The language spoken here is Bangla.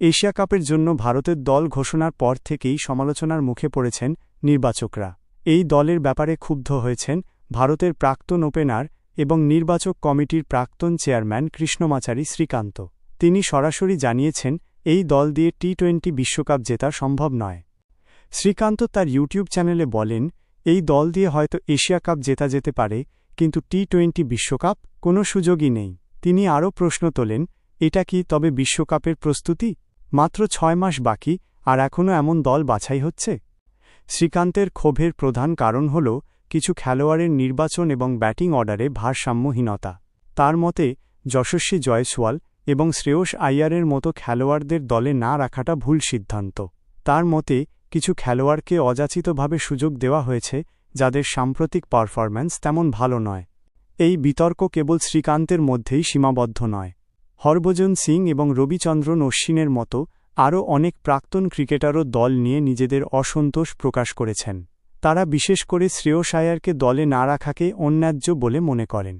এশিয়া কাপের জন্য ভারতের দল ঘোষণার পর থেকেই সমালোচনার মুখে পড়েছেন নির্বাচকরা। এই দলের ব্যাপারে ক্ষুব্ধ হয়েছেন ভারতের প্রাক্তন ওপেনার এবং নির্বাচক কমিটির প্রাক্তন চেয়ারম্যান কৃষ্ণমাচারী শ্রীকান্ত। তিনি সরাসরি জানিয়েছেন, এই দল দিয়ে টি টোয়েন্টি বিশ্বকাপ জেতা সম্ভব নয়। শ্রীকান্ত তার ইউটিউব চ্যানেলে বলেন, এই দল দিয়ে হয়তো এশিয়া কাপ জেতা যেতে পারে, কিন্তু টি টোয়েন্টি বিশ্বকাপ কোনো সুযোগই নেই। তিনি আরও প্রশ্ন তোলেন, এটা কি তবে বিশ্বকাপের প্রস্তুতি? মাত্র ছয় মাস বাকি, আর এখনও এমন দল বাছাই হচ্ছে? শ্রীকান্তের ক্ষোভের প্রধান কারণ হল কিছু খেলোয়াড়ের নির্বাচন এবং ব্যাটিং অর্ডারে ভারসাম্যহীনতা। তার মতে, যশস্বী জয়সওয়াল এবং শ্রেয়স আইয়ারের মতো খেলোয়াড়দের দলে না রাখাটা ভুল সিদ্ধান্ত। তার মতে, কিছু খেলোয়াড়কে অযাচিতভাবে সুযোগ দেওয়া হয়েছে, যাদের সাম্প্রতিক পারফরম্যান্স তেমন ভালো নয়। এই বিতর্ক কেবল শ্রীকান্তের মধ্যেই সীমাবদ্ধ নয়। হরভজন সিং এবং রবিচন্দ্রন অশ্বিনের মতো আরও অনেক প্রাক্তন ক্রিকেটারও দল নিয়ে নিজেদের অসন্তোষ প্রকাশ করেছেন। তারা বিশেষ করে শ্রেয়সায়ারকে দলে না রাখাকে অন্যায্য বলে মনে করেন।